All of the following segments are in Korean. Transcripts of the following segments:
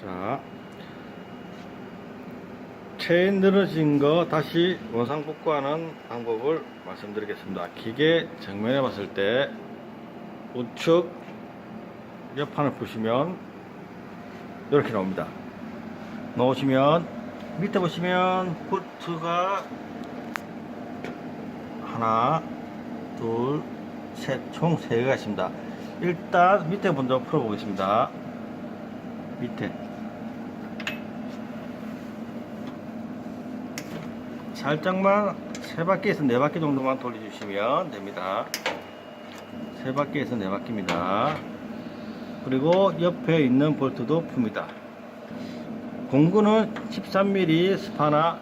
자, 체인 늘어진 거 다시 원상 복구하는 방법을 말씀드리겠습니다. 기계 정면에 봤을 때 우측 옆판을 보시면 이렇게 나옵니다. 넣으시면 밑에 보시면 볼트가 하나, 둘, 셋, 총 세 개가 있습니다. 일단 밑에 먼저 풀어보겠습니다. 밑에 살짝만 세 바퀴에서 네 바퀴 정도만 돌려주시면 됩니다. 세 바퀴에서 네 바퀴입니다. 그리고 옆에 있는 볼트도 풉니다. 공구는 13mm 스파나입니다.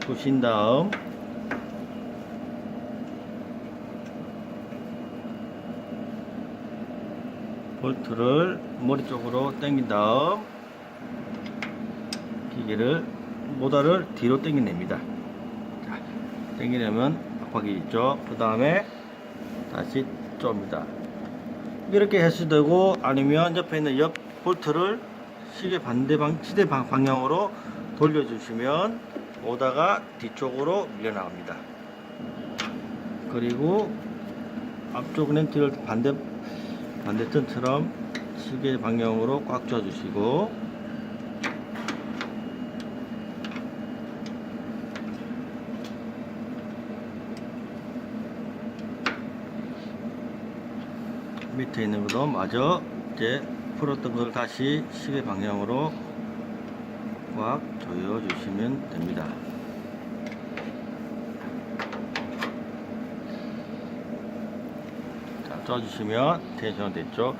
부신 다음 볼트를 머리 쪽으로 당긴 다음 기계를 모달을 뒤로 당겨냅니다. 자, 당기려면 압박이 있죠. 그 다음에 다시 쪼입니다. 이렇게 해도 되고 아니면 옆에 있는 옆 볼트를 시계 반대 방 시대 방, 방향으로 돌려주시면 오다가 뒤쪽으로 밀려나갑니다. 그리고 앞쪽 렌트를 반대 반대편처럼 시계 방향으로 꽉 쥐어주시고 밑에 있는 것도 마저 이제 풀었던 것을 다시 시계 방향으로 꽉 조여 주시면 됩니다. 자, 쪄주시면 텐션 됐죠.